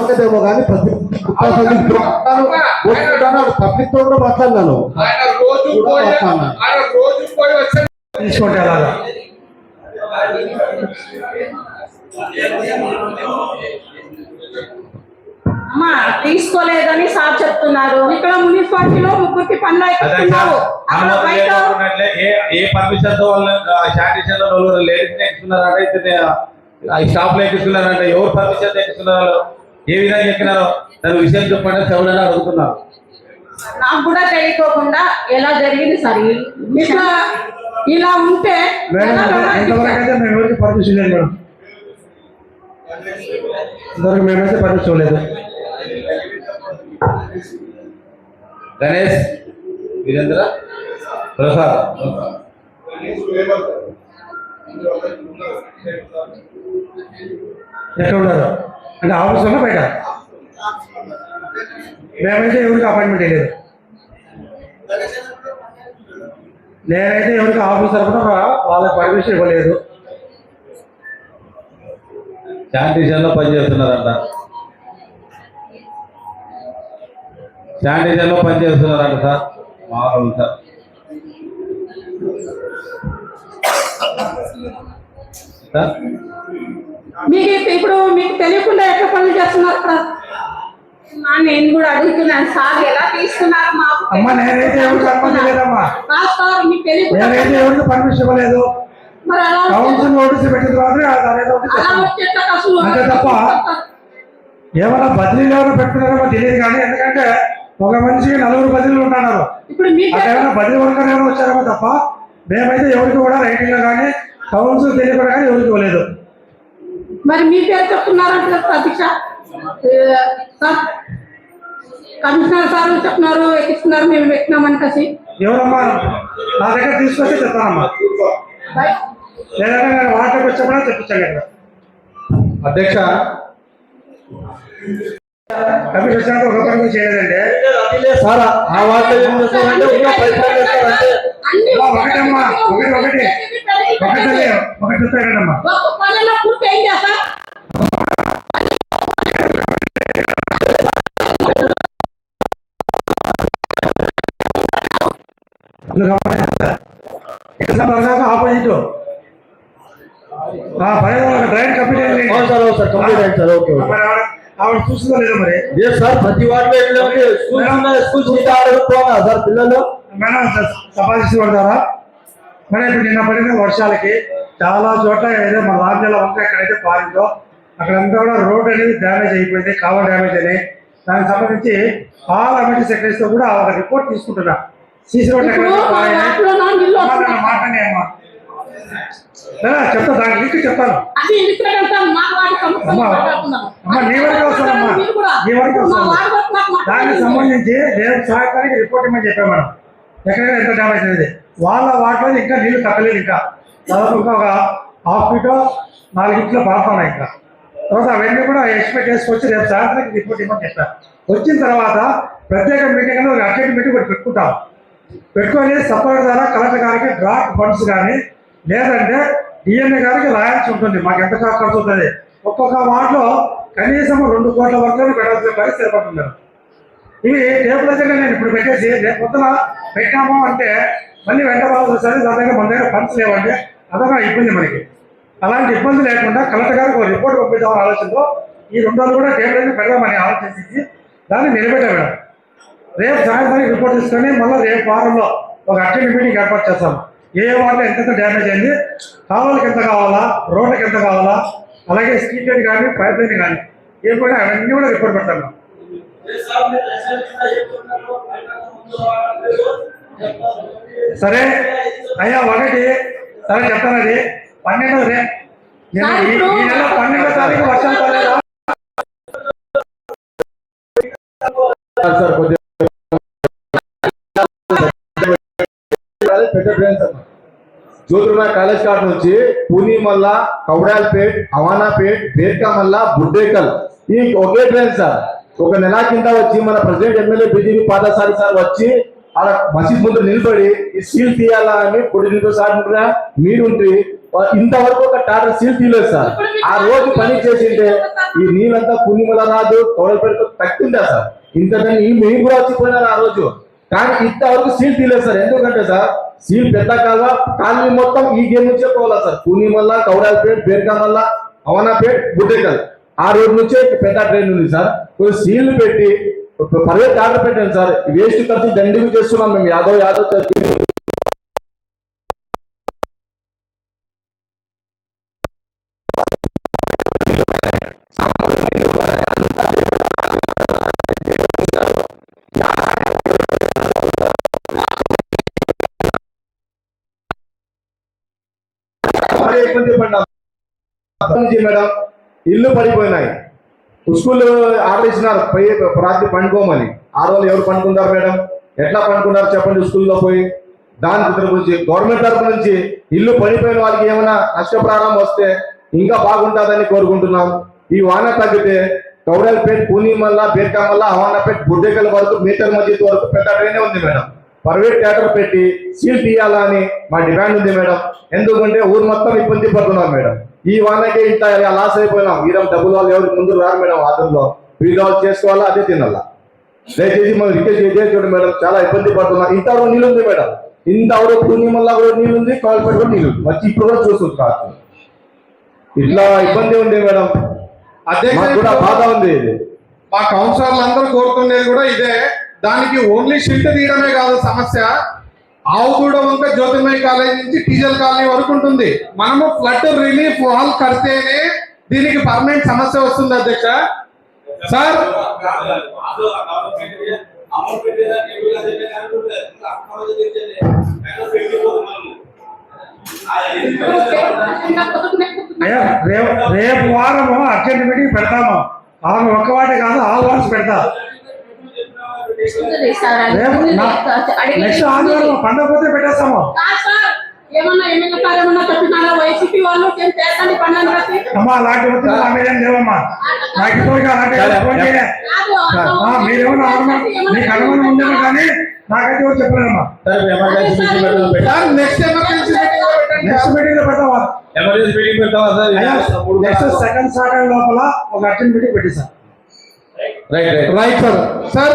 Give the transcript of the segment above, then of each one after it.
తెలియదేమో కానీ పబ్లిక్తో కూడా మాట్లాడినాను తీసుకోండి అలాగా. అమ్మా తీసుకోలేదని సార్ చెప్తున్నారు. ఇక్కడ మున్సిపాలిటీలో ముగ్గురికి పనులు అదే అయిపోతున్నావు అక్కడ అనుమతి బయట లేకపోయినట్లే ఏ ఏ పర్మిషన్తో వాళ్ళు శానిటేషన్లో లేడీస్ ఎవరు పర్మిషన్ ఎక్కిస్తున్నారు ఏ విధంగా ఎక్కినారో దాని విషయం చెప్పండి ఎవరైనా అడుగుతున్నారు నాకు కూడా తెలియకోకుండా ఎలా జరిగింది సార్? ఇట్లా ఇలా ఉంటే పర్మిషన్ లేదు మేడం. ఇంతవరకు మేమైతే పర్మిషన్ లేదు గణేష్ వీరేంద్ర ప్రసాద్. ఎక్కడ ఉన్నారు? అంటే ఆఫీసులో బయట? మేమైతే ఎవరికి అపాయింట్మెంట్ లేదు నేనైతే ఎవరికి ఆఫీస్ తరఫున వాళ్ళకి పర్మిషన్ ఇవ్వలేదు. శానిటేషన్ పనిచేస్తున్నారంట శానిటేషన్ పనిచేస్తున్నారంట సార్. మామూలు సార్. సార్? మీకు ఇప్పు- ఇప్పుడు మీకు తెలియకుండా ఎట్లా పనులు చేస్తున్నారు? నేను కూడా అడుగుతున్నాను సార్ ఎలా తీసుకున్నారు మాకు కౌన్సిల్ నోటీస్ పెట్టిన అంతే తప్ప ఏమైనా బదిలీలు ఏమైనా పెట్టుకున్నారో తెలియదు కానీ ఎందుకంటే ఒక మనిషికి నలుగురు బదిలీలు ఉంటున్నారు. ఇప్పుడు మీకు అక్కడ ఏమైనా బదిలీ వర్కర్ ఏమైనా వచ్చారేమో తప్ప మేమైతే ఎవరికి కూడా రైటింగ్లో కానీ కౌన్సిల్ తెలియకుండా కానీ ఎవరికి ఇవ్వలేదు. మరి మీ పేరు చెప్తున్నారంటే అధ్యక్ష ఏ, సార్ కమిషనర్ సార్ చెప్తున్నారు ఎక్కిస్తున్నారు మేము పెట్టినామని కసి. ఎవరమ్మా? నా దగ్గర తీసుకొస్తే చెప్తానమ్మా. లేదంటే వాటికి వచ్చేప్పుడు తెప్పించాను ఇక్కడ అధ్యక్ష. కమిషన్ ఒక పని చేయలేదండి. సార్ ఆ వార్త ఒకటమ్మా ఒకటి ఒకటి. ఒకటి ఒకటి అయిందా సార్ ఆపోజిట్ డ్రైన్ కంప్లీట్ అయింది. సార్ సార్ కంప్లీట్ అయింది సార్. ఓకే ఆవిడ- చూస్తుందో లేదో మరి? ఏ సార్ ప్రతి స్కూల్స్ ఉన్నాయి స్కూల్స్ మీద ఆడుకోవాలా సార్ పిల్లలు? మేడం సపాదిస్తూ పడతారా? మరి ఇప్పుడు నిన్న పడిన వర్షాలకి చాలా చోట్ల ఏదో మన రాజ్యాల వంక ఎక్కడైతే పారిందో అక్కడంతా కూడా రోడ్ అనేది డ్యామేజ్ అయిపోయింది కాలువ డ్యామేజ్ అని దానికి సంబంధించి ఆల్ అమిటీ సెక్రటరీస్తో కూడా ఒక రిపోర్ట్ తీసుకుంటున్నా. నీళ్ళు చెప్తా దానికి లింక్ చెప్తాను. అమ్మా నీ వరకు వస్తానమ్మా. నీ వరకు వస్తాను దానికి. సంబంధించి రేపు సాయంత్రానికి రిపోర్ట్ ఇమ్మని చెప్పాం మనం ఎక్కడెక్కడ ఎంత డ్యామేజ్ అనేది వాళ్ళ వాటిలో ఇంకా నీళ్ళు తగ్గలేదు ఇంకా. దాదాపు ఇంకా ఒక హాఫ్ ఫీట్ నాలుగు ఇంట్లో పడుతున్నాయి ఇంకా. తర్వాత అవన్నీ కూడా ఎక్స్పెక్ట్ చేసుకొచ్చి రేపు సాయంత్రానికి రిపోర్ట్ ఇమ్మని చెప్పారు వచ్చిన తర్వాత ప్రత్యేక మీటింగ్ ఒక అర్జెంట్ మీటింగ్ ఒకటి పెట్టుకుంటాం పెట్టుకొని సపరేట్ ద్వారా కలెక్టర్ గారికి డ్రాఫ్ట్ ఫండ్స్ కానీ లేదంటే డిఎన్ఏ గారికి రాయాల్సి ఉంటుంది. మాకు ఎంత ఖర్చు ఉంటుంది ఒక్కొక్క వాటిలో కనీసం రెండు కోట్ల వరకు పెట్టాల్సిన పరిస్థితి ఏర్పడుతున్నారు ఇవి టేబుల్ దగ్గర నేను ఇప్పుడు పెట్టేసి రేపు పొద్దున పెట్టాము అంటే మళ్ళీ వెంట రావాల్సి వస్తుంది మన దగ్గర ఫండ్స్ లేవంటే అదొక ఇబ్బంది మనకి. అలాంటి ఇబ్బంది లేకుండా కలెక్టర్ గారికి ఒక రిపోర్ట్ పంపిద్దామని ఆలోచనతో ఈ రెండు రోజులు కూడా టేబుల్ దగ్గర పెడదామని ఆలోచించి దాన్ని నిలబెట్టాం రేపు సాయంత్రం రిపోర్ట్ తీసుకొని మళ్ళీ రేపు వారంలో ఒక అర్జెంట్ మీటింగ్ ఏర్పాటు చేస్తాం. ఏ వాటిలో ఎంతెంత డ్యామేజ్ అయింది కాలువలకు ఎంత కావాలా రోడ్లకు ఎంత కావాలా అలాగే స్ట్రీట్ లైట్ కానీ పైప్ లైన్ కానీ ఏం కూడా అవన్నీ కూడా రిపోర్ట్ పెడతాను సరే అయ్యా ఒకటి సరే చెప్తాను అది. పన్నెండు రే నేను ఈ నెల పన్నెండో తారీఖు వర్షాలు పడలేదా? సార్ సార్ కొద్దిగా పెద్ద ట్రైన్స్ అన్న. జ్యోతిర్మయ కాలేజ్ కాడ నుంచి పూని మల్లా కౌడాల్పేట్ అవానాపేట్ బేర్కా మల్లా బుడ్డేకల్. ఈ ఒకే ట్రైన్ సార్. ఒక నెల కింద వచ్చి మన ప్రెసిడెంట్ ఎమ్మెల్యే బీజేపీ పాదసారి సార్ వచ్చి అలా మసీద్ ముందు నిలబడి ఈ సీల్ తీయాలా అని పొడి సార్ మీరుంటే ఇంతవరకు ఒక టాటర్ సీల్ తీయలేదు సార్. ఆ రోజు పని చేసింటే ఈ నీళ్ళంతా పుణ్యముల రాదు కౌడల్పేట తగ్గిందా సార్? ఇంత మేము కూడా వచ్చిపోయినారు ఆ రోజు? కానీ ఇంతవరకు సీల్ తీయలేదు సార్. ఎందుకంటే సార్ సీల్ పెద్ద కాలువ కాలనీ మొత్తం ఈ గేమ్ నుంచే పోవాలా సార్? పూర్ణిమల్ల కౌడాలపేట్ బేర్కామల్ల అవనాపేట్ బుడ్డేకల్ ఆ రోడ్ నుంచే పెద్ద ట్రైన్ ఉంది సార్. కొన్ని సీళ్ళు పెట్టి పర్వేట్ ఆర్డర్ పెట్టండి సార్. వేస్ట్ ఖర్చు దండిగా చేస్తున్నాం మేము. యాదవ్ యాదవ్ చెప్పండి మేడం. ఇల్లు పడిపోయినాయి. స్కూల్ ఆర్డర్ ఇచ్చినారు. రాత్రి పండుకోమని. ఆ రోజు ఎవరు పండుకుంటారు మేడం? ఎట్లా పండుకున్నారు చెప్పండి స్కూల్లో పోయి. దాని గురించి గవర్నమెంట్ తరపు నుంచి ఇల్లు పడిపోయిన వాళ్ళకి ఏమైనా నష్టప్రారం వస్తే ఇంకా బాగుంటుందని కోరుకుంటున్నాం. ఈ వాన తగ్గితే కౌడల్పేట్ పూనిమల్ల బీర్కామల్ల హవానాపేట్ బుడ్డేకల్ వరకు మీటర్ మస్జిద్ వరకు పెద్ద ట్రైనే ఉంది మేడం. ప్రైవేట్ థియేటర్ పెట్టి సీల్ తీయాలని మా డిమాండ్ ఉంది మేడం. ఎందుకంటే ఊరు మొత్తం ఇబ్బంది పడుతున్నాం మేడం. ఈ వానకి ఇంత లాస్ అయిపోయినాం. ఈరం డబ్బులు వాళ్ళు ఎవరికి ముందు రారు మేడం ఆదంలో వీళ్ళు చేసుకోవాలా అదే తినాలా. దయచేసి మనం రిక్వెస్ట్ చేసే చూడండి మేడం. చాలా ఇబ్బంది పడుతున్నాం ఇంతవరకు నీళ్ళు ఉంది మేడం. ఇంతవరకు పూర్ణిమల్లా కూడా నీళ్ళు ఉంది కాల్పేట కూడా నీళ్ళు ఉంది. వచ్చి ఇప్పుడు కూడా చూస్తుంది కాదు. ఇట్లా ఇబ్బంది ఉంది మేడం. మాకు కూడా బాధ ఉంది. మా కౌన్సిలర్లు అందరూ కోరుకునేది కూడా ఇదే. దానికి ఓన్లీ షిల్ట్ తీయడమే కాదు సమస్య. ఆవుగూడ వంక జ్యోతిర్మయ కాలేజ్ నుంచి టీజల్ కాలనీ వరకు ఉంటుంది. మనము ఫ్లడ్ రిలీఫ్ వాల్ కడితేనే దీనికి పర్మనెంట్ సమస్య వస్తుంది అధ్యక్ష. సార్? అయ్యా రేపు రేపు వారము అర్జెంట్ మీటింగ్ పెడతాము. ఆమె ఒక్కవాటి కాదు ఆల్ వార్స్ పెడతా. నెక్స్ట్ ఆదివారం పండగ పోతే పెట్టేస్తాము. ఏమన్నా ఎమ్మెల్యే గారు ఏమన్నా చెప్పినారా వైసీపీ వాళ్ళు ఏం చేస్తాను పండుగ అమ్మా అలాంటి ఒత్తిడి మీద ఏం లేవమ్మా. నాకు ఇప్పటికీ అలాంటి మీరేమన్నా మీకు అనుమానం ఉందేమో కానీ నాకైతే ఎవరు చెప్పలేదమ్మా. నెక్స్ట్ ఎమర్జెన్సీ నెక్స్ట్ మీటింగ్లో పెడతావా? ఎమర్జెన్సీ మీటింగ్ పెడతావా సార్? నెక్స్ట్ సెకండ్ సాటర్డే లోపల ఒక అర్జెంట్ మీటింగ్ పెట్టేసా right right right sir sir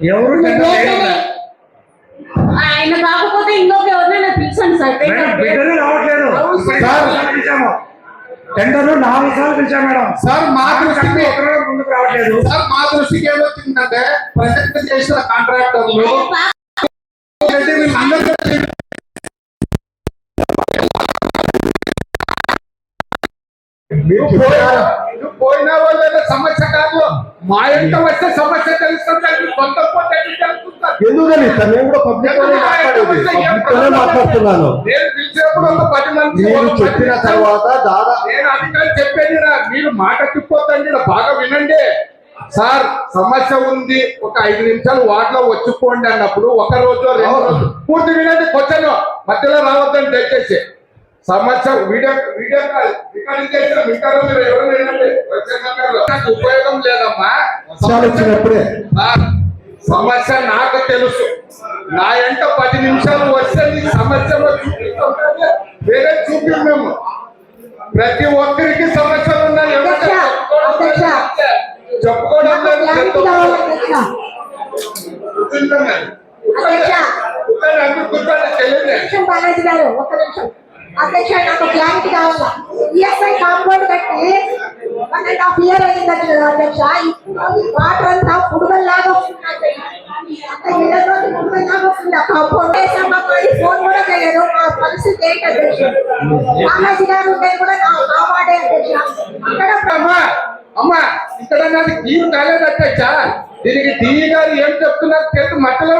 ఎవరు ఆయన కాకపోతే ఇంకొక ఎవరినైనా పిలిచాను సార్. రావట్లేదు. టెండర్ నాలుగు సార్లు పిలిచాం మేడం. సార్ మా దృష్టికి ముందుకు రావట్లేదు. సార్ మా దృష్టికి ఏమవుతుందంటే ప్రజెంట్ చేసిన కాంట్రాక్టర్లు పోయిన వాళ్ళ సమస్య మా ఇంట వచ్చే సమస్య తెలుసుకుంటే కొంత కొంత తెలుసుకుంటారు ఎందుకు తెలియదు మేము కూడా పబ్లిక్ మాట్లాడుతున్నాను. నేను మీరు చెప్పిన తర్వాత దాదాపు నేను అధికారి చెప్పేది మీరు మాట తిప్పొద్దండి బాగా వినండి. సార్ సమస్య ఉంది ఒక ఐదు నిమిషాలు వాటిలో వచ్చిపోండి అన్నప్పుడు ఒక రోజు రెండు రోజు పూర్తి వినండి క్వశ్చన్ మధ్యలో రావద్దని దయచేసి. సమస్య వీడియో వీడియో కాల్ రికార్డింగ్ చేసిన వింటారో మీరు ఎవరు నెంబర్లో. నాకు ఉపయోగం లేదమ్మా. వచ్చినప్పుడే. సమస్య నాకు తెలుసు. నా ఎంట పది నిమిషాలు వస్తే నీ సమస్యలో చూపిస్తుంటే వేరే చూపిన్నాము ప్రతి ఒక్కరికి సమస్యలు ఉన్నాయి ఎవరు చెప్పుకోవడం. తెలియదు. నిమిషం అధ్యక్ష నాకు క్లారిటీ కావాలా ఈఎస్ఐ కాంపౌండ్ కట్టి వన్ అండ్ హాఫ్ ఇయర్ అయింది అధ్యక్ష. అధ్యక్ష ఇప్పుడు వాటర్ అంతా పుడుగల్లాగా వస్తుంది. పుడుగల్లాగా వస్తుంది ఆ కాంపౌండ్ ఫోన్ కూడా చేయలేదు మా పరిస్థితి ఏంటి అధ్యక్ష. బాలాజీ గారు కూడా నా వాడే అధ్యక్ష. అక్కడ అమ్మా ఇక్కడ నాకు గీరు కాలేదు అధ్యక్ష. దీనికి టీవీ గారు ఏం చెప్తున్నారు తెలుసు మట్టిలో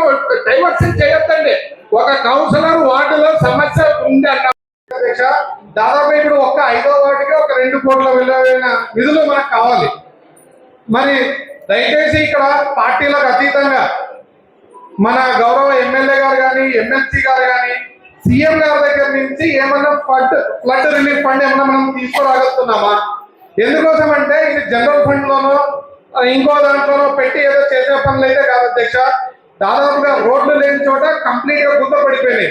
డైవర్షన్ చేయొద్దండి. ఒక కౌన్సిలర్ వార్డులో సమస్య ఉంది అన్న అధ్యక్ష దాదాపు ఇప్పుడు ఒక్క ఐదో వాటికి ఒక రెండు కోట్ల విలువైన నిధులు మనకు కావాలి. మరి దయచేసి ఇక్కడ పార్టీలకు అతీతంగా మన గౌరవ ఎమ్మెల్యే గారు కానీ ఎమ్మెల్సీ గారు కానీ సీఎం గారి దగ్గర నుంచి ఏమన్నా ఫండ్ ఫ్లడ్ రిలీఫ్ ఫండ్ ఏమన్నా మనం తీసుకురాగలుగుతున్నామా? ఎందుకోసం అంటే ఇది జనరల్ ఫండ్ లోనో ఇంకో దాంట్లోనో పెట్టి ఏదో చేసే పనులు అయితే కాదు అధ్యక్ష. దాదాపుగా రోడ్లు లేని చోట కంప్లీట్గా పడిపోయినాయి.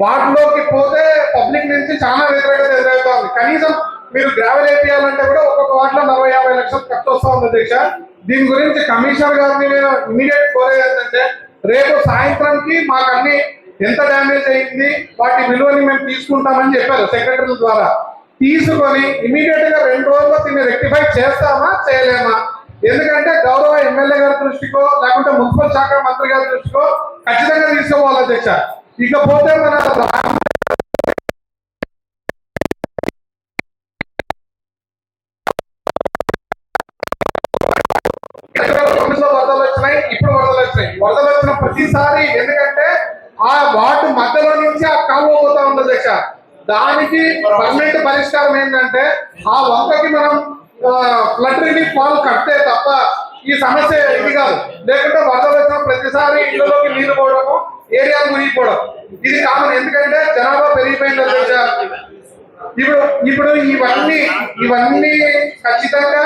వాటిలోకి పోతే పబ్లిక్ నుంచి చాలా వ్యతిరేకత ఎదురవుతుంది కనీసం మీరు గ్రావెల్ వేపియాలంటే కూడా ఒక్కొక్క వాటిలో నలభై యాభై లక్షలు ఖర్చు వస్తా ఉంది దీక్ష దీని గురించి కమిషనర్ గారిని నేను ఇమీడియట్ కోరేది ఏంటంటే రేపు సాయంత్రంకి మాకు అన్ని ఎంత డ్యామేజ్ అయింది వాటి విలువని మేము తీసుకుంటామని చెప్పారు సెక్రటరీ ద్వారా. తీసుకొని ఇమీడియట్గా రెండు రోజుల్లో దీన్ని రెక్టిఫై చేస్తామా చేయలేమా? ఎందుకంటే గౌరవ ఎమ్మెల్యే గారి దృష్టికో లేకుంటే మున్సిపల్ శాఖ మంత్రి గారి దృష్టికో ఖచ్చితంగా తీసుకోవాలి అధ్యక్ష. ఇకపోతే మన వరదలు వచ్చినాయి ఇప్పుడు వరదలు వచ్చినాయి. వరదలు వచ్చిన ప్రతిసారి ఎందుకంటే ఆ వాటి మధ్యలో నుంచి ఆ కాలువ పోతా ఉంది అధ్యక్ష దానికి పర్మనెంట్ పరిష్కారం ఏంటంటే ఆ వంకకి మనం ఫ్లడ్ రిలీఫ్ వాల్ కడితే తప్ప ఈ సమస్య ఇది కాదు. లేకుంటే వరదలు వచ్చిన ప్రతిసారి ఇళ్ళలోకి నీళ్ళు పోవడము ఏరియాలు మునిగిపోవడం. ఇది కామన్. ఎందుకంటే జనాభా పెరిగిపోయింది ఇప్పుడు ఇప్పుడు ఇవన్నీ ఇవన్నీ ఖచ్చితంగా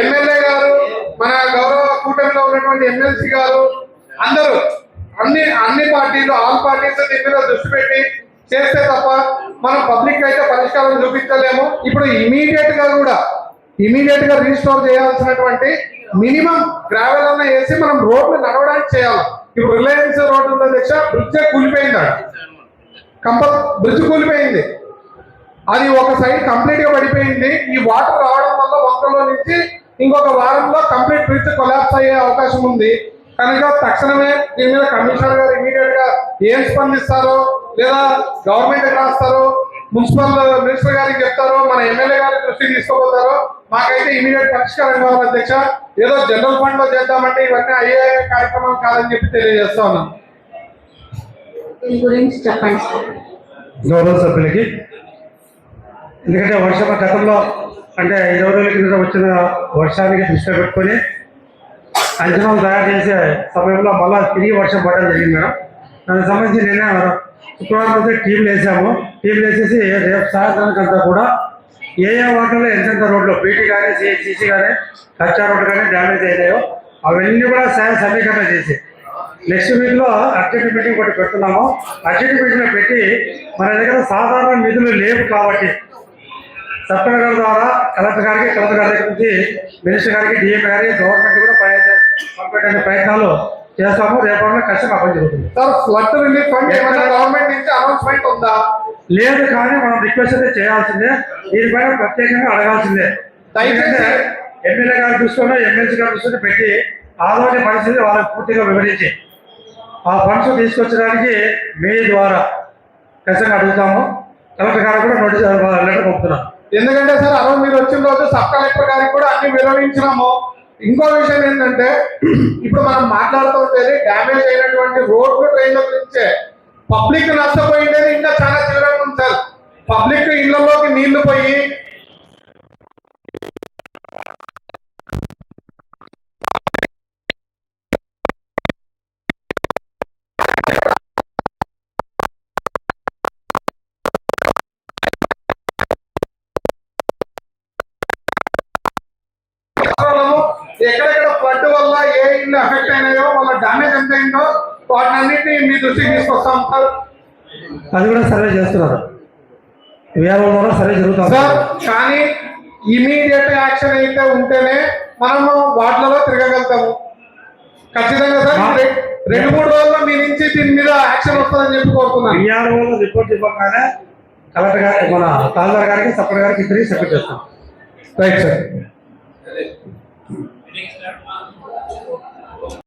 ఎమ్మెల్యే గారు మన గౌరవ కూటమిలో ఉన్నటువంటి ఎమ్మెల్సీ గారు అందరూ అన్ని అన్ని పార్టీలు ఆల్ పార్టీస్ దీని మీద దృష్టి పెట్టి చేస్తే తప్ప మనం పబ్లిక్ అయితే పరిష్కారం చూపించలేము. ఇప్పుడు ఇమీడియట్గా కూడా ఇమీడియట్గా రీస్టోర్ చేయాల్సినటువంటి మినిమం గ్రావెల్ అన్న వేసి మనం రోడ్లు నడవడానికి చేయాలి. ఇప్పుడు రిలయన్స్ రోడ్ ఉంది అధ్యక్ష బ్రిడ్జ్ కూలిపోయింది కంపల్ బ్రిడ్జ్ కూలిపోయింది. అది ఒక సైడ్ కంప్లీట్గా పడిపోయింది. ఈ వాటర్ రావడం వల్ల వంకలో నుంచి ఇంకొక వారంలో కంప్లీట్ బ్రిడ్జ్ కొలాప్స్ అయ్యే అవకాశం ఉంది. కనుక తక్షణమే దీని మీద కమిషనర్ గారు ఇమీడియట్గా ఏం స్పందిస్తారో లేదా గవర్నమెంట్ రాస్తారో మున్సిపల్ మినిస్టర్ గారికి చెప్తారో మన ఎమ్మెల్యే గారి దృష్టికి తీసుకోపోతారో మాకైతే ఇమీడియట్ పరిష్కారం కావాలి అధ్యక్ష. ఏదో జనరల్ ఫండ్లో చేద్దామంటే ఇవన్నీ అయ్యే కార్యక్రమం కాదని చెప్పి తెలియజేస్తా ఉన్నాం. గురించి చెప్పండి. గౌరవ సభ్యులకి ఎందుకంటే వర్షం గతంలో అంటే ఇరవై రోజుల కింద వచ్చిన వర్షానికి దృష్టిలో పెట్టుకొని అంచనాలు తయారు చేసే సమయంలో మళ్ళా తిరిగి వర్షం పడడం జరిగింది మేడం. దానికి సంబంధించి నిన్న శుక్రవారం అయితే టీంలు వేసాము టీంలు వేసేసి రేపు సాయంత్రానికి అంతా కూడా ఏ ఏ వాటర్లో ఎంతెంత రోడ్లు బీటీ కానీ సిసి కానీ కచ్చా రోడ్లు కానీ డ్యామేజ్ అయినాయో అవన్నీ కూడా సాయం సమీకరణ చేసి. నెక్స్ట్ వీక్లో అర్జెంట్ మీటింగ్ ఒకటి పెడుతున్నాము. అర్జెంట్ మీటింగ్లో పెట్టి మన దగ్గర సాధారణ నిధులు లేవు కాబట్టి సబ్ గారి ద్వారా కలెక్టర్ గారికి కలెక్టర్ గారి దగ్గర నుంచి మినిస్టర్ గారికి డిఎం గారికి గవర్నమెంట్ కూడా ప్రయత్నం పంపేటువంటి ప్రయత్నాలు చేస్తాము రేపటి కష్టం అప్పటి జరుగుతుంది. సార్ ఫ్లడ్ రిలీఫ్ ఫండ్ ఏమైనా గవర్నమెంట్ నుంచి అనౌన్స్మెంట్ ఉందా? లేదు కానీ మనం రిక్వెస్ట్ అయితే చేయాల్సిందే. దీనిపైన ప్రత్యేకంగా అడగాల్సిందే. దయచేసి ఎమ్మెల్యే గారి దృష్టిలో ఎమ్మెల్సీ గారి దృష్టిలో పెట్టి ఆదోని పరిస్థితి వాళ్ళకి పూర్తిగా వివరించి ఆ ఫండ్స్ తీసుకొచ్చడానికి మీ ద్వారా ఖచ్చితంగా అడుగుతాము. కలెక్టర్ గారు కూడా నోటీస్ లెటర్ పంపుతున్నాం ఎందుకంటే సార్ అరవై మీరు వచ్చిన రోజు సబ్ కలెక్టర్ గారికి కూడా అన్ని వివరించినాము. ఇంకో విషయం ఏంటంటే ఇప్పుడు మనం మాట్లాడుతుంటే డ్యామేజ్ అయినటువంటి రోడ్లు ట్రైన్ల గురించే. పబ్లిక్ నష్టపోయిండేది ఇంకా చాలా తీవ్రంగా ఉంది సార్ పబ్లిక్ ఇళ్ళలోకి నీళ్ళు పోయి దృష్టికి తీసుకొస్తాం. సార్ అది కూడా సర్వే చేస్తున్నారు. వేరే ద్వారా సర్వే జరుగుతుంది. సార్ కానీ ఇమీడియట్ యాక్షన్ అయితే ఉంటేనే మనము వాటిలలో తిరగగలుగుతాము. ఖచ్చితంగా సార్ రెండు మూడు రోజుల్లో మీ నుంచి దీని మీద యాక్షన్ వస్తుందని చెప్పి కోరుతున్నాను. రిపోర్ట్ ఇవ్వగానే కలెక్టర్ గారి మన తహసీల్దార్ గారికి సపరేట్ గారికి ఇద్దరికి సెపరేట్ చేస్తాం. Right sir.